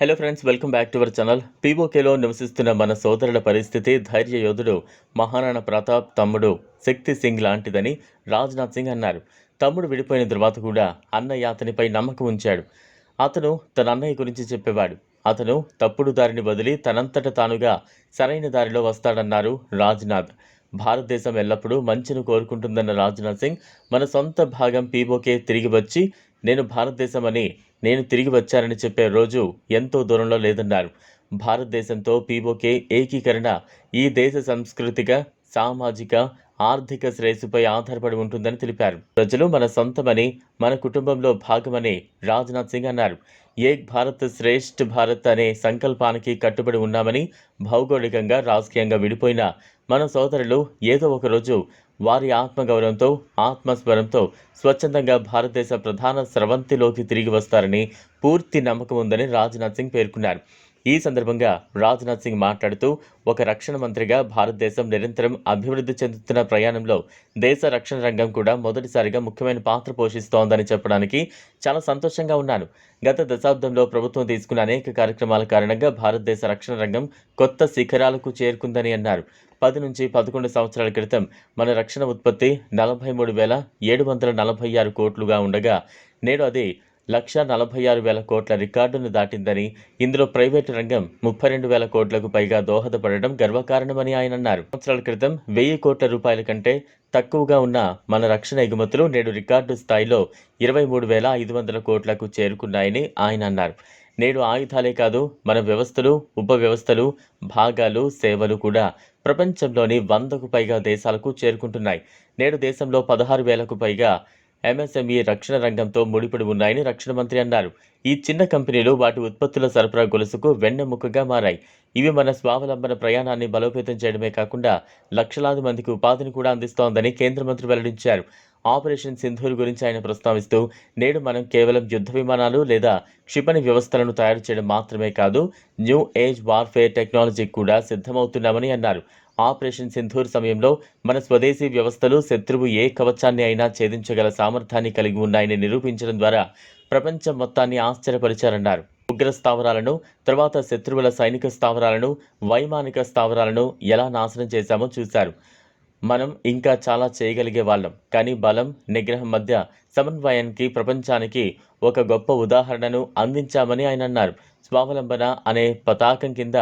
Hello friends welcome back to our channel పీఓకేలో నివసిస్తున్న మన సోదరుల పరిస్థితి ధైర్య యోధుడు మహారాణా ప్రతాప్ తమ్ముడు శక్తి సింగ్ లాంటిదని రాజ్నాథ్ సింగ్ అన్నారు. తమ్ముడు విడిపోయిన తర్వాత కూడా అన్నయ్య అతనిపై నమ్మకం ఉంచాడు. అతను తన అన్నయ్య గురించి చెప్పేవాడు. అతను తప్పుడు దారిని వదిలి తనంతట తానుగా సరైన దారిలో వస్తాడన్నారు రాజ్నాథ్. భారతదేశం ఎల్లప్పుడూ మంచిని కోరుకుంటుందన్న రాజ్నాథ్ సింగ్ మన సొంత భాగం పీఓకే తిరిగి వచ్చి నేను భారతదేశం అని నేను తిరిగి వచ్చానని చెప్పే రోజు ఎంతో దూరంలో లేదన్నారు. భారతదేశంతో పీఓకే ఏకీకరణ ఈ దేశ సాంస్కృతిక సామాజిక ఆర్థిక శ్రేయస్సుపై ఆధారపడి ఉంటుందని తెలిపారు. ప్రజలు మన సొంతమని మన కుటుంబంలో భాగమని రాజ్నాథ్ సింగ్ అన్నారు. ఏక్ భారత్ శ్రేష్ఠ భారత్ అనే సంకల్పానికి కట్టుబడి ఉన్నామని భౌగోళికంగా రాజకీయంగా విడిపోయిన మన సోదరులు ఏదో ఒక రోజు వారి ఆత్మగౌరవంతో ఆత్మస్వరంతో స్వచ్ఛందంగా భారతదేశ ప్రధాన స్రవంతిలోకి తిరిగి వస్తారని పూర్తి నమ్మకం ఉందని రాజ్నాథ్ సింగ్ పేర్కొన్నారు. ఈ సందర్భంగా రాజ్నాథ్ సింగ్ మాట్లాడుతూ ఒక రక్షణ మంత్రిగా భారతదేశం నిరంతరం అభివృద్ధి చెందుతున్న ప్రయాణంలో దేశ రక్షణ రంగం కూడా మొదటిసారిగా ముఖ్యమైన పాత్ర పోషిస్తోందని చెప్పడానికి చాలా సంతోషంగా ఉన్నాను. గత దశాబ్దంలో ప్రభుత్వం తీసుకున్న అనేక కార్యక్రమాల కారణంగా భారతదేశ రక్షణ రంగం కొత్త శిఖరాలకు చేరుకుందని అన్నారు. పది నుంచి పదకొండు సంవత్సరాల క్రితం మన రక్షణ ఉత్పత్తి నలభై మూడు వేల ఏడు వందల నలభై ఆరు కోట్లుగా ఉండగా నేడు అది లక్ష నలభై ఆరు వేల కోట్ల రికార్డును దాటిందని ఇందులో ప్రైవేటు రంగం ముప్పై రెండు వేల కోట్లకు పైగా దోహదపడడం గర్వకారణమని ఆయన అన్నారు. సంవత్సరాల క్రితం వెయ్యి కోట్ల రూపాయల కంటే తక్కువగా ఉన్న మన రక్షణ ఎగుమతులు నేడు రికార్డు స్థాయిలో ఇరవై మూడు వేల ఐదు వందల కోట్లకు చేరుకున్నాయని ఆయన అన్నారు. నేడు ఆయుధాలే కాదు మన వ్యవస్థలు ఉప వ్యవస్థలు భాగాలు సేవలు కూడా ప్రపంచంలోని వందకు పైగా దేశాలకు చేరుకుంటున్నాయి. నేడు దేశంలో పదహారు వేలకు పైగా ఎంఎస్ఎంఈ రక్షణ రంగంతో ముడిపడి ఉన్నాయని రక్షణ మంత్రి అన్నారు. ఈ చిన్న కంపెనీలు వాటి ఉత్పత్తుల సరఫరా గొలుసుకు వెన్నెముకగా మారాయి. ఇవి మన స్వావలంబన ప్రయాణాన్ని బలోపేతం చేయడమే కాకుండా లక్షలాది మందికి ఉపాధిని కూడా అందిస్తోందని కేంద్ర మంత్రి వెల్లడించారు. ఆపరేషన్ సింధూర్ గురించి ఆయన ప్రస్తావిస్తూ నేడు మనం కేవలం యుద్ధ విమానాలు లేదా క్షిపణి వ్యవస్థలను తయారు చేయడం మాత్రమే కాదు న్యూ ఏజ్ వార్ఫేర్ టెక్నాలజీ కూడా సిద్ధమవుతున్నామని అన్నారు. ఆపరేషన్ సింధూర్ సమయంలో మన స్వదేశీ వ్యవస్థలు శత్రువు ఏ కవచాన్ని అయినా ఛేదించగల సామర్థ్యాన్ని కలిగి ఉన్నాయని నిరూపించడం ద్వారా ప్రపంచం మొత్తాన్ని ఆశ్చర్యపరిచారన్నారు. ఉగ్ర స్థావరాలను తర్వాత శత్రువుల సైనిక స్థావరాలను వైమానిక స్థావరాలను ఎలా నాశనం చేశామో చూశారు. మనం ఇంకా చాలా చేయగలిగే వాళ్ళం. కానీ బలం నిగ్రహం మధ్య సమన్వయానికి ప్రపంచానికి ఒక గొప్ప ఉదాహరణను అందించామని ఆయన అన్నారు. స్వావలంబన అనే పతాకం కింద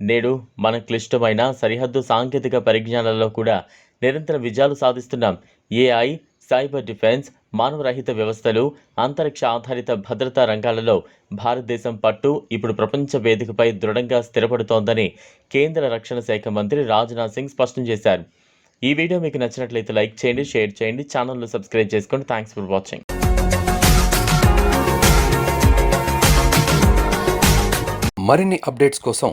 నేడు మన క్లిష్టమైన సరిహద్దు సాంకేతిక పరిజ్ఞానాలలో కూడా నిరంతర విజయాలు సాధిస్తున్నాం. ఏఐ సైబర్ డిఫెన్స్ మానవరహిత వ్యవస్థలు అంతరిక్ష ఆధారిత భద్రతా రంగాలలో భారతదేశం పట్టు ఇప్పుడు ప్రపంచ వేదికపై దృఢంగా స్థిరపడుతోందని కేంద్ర రక్షణ శాఖ మంత్రి రాజ్నాథ్ సింగ్ స్పష్టం చేశారు. ఈ వీడియో మీకు నచ్చినట్లయితే లైక్ చేయండి షేర్ చేయండి ఛానల్ను సబ్స్క్రైబ్ చేసుకోండి. థ్యాంక్స్ ఫర్ వాచింగ్ మరిన్ని అప్డేట్స్ కోసం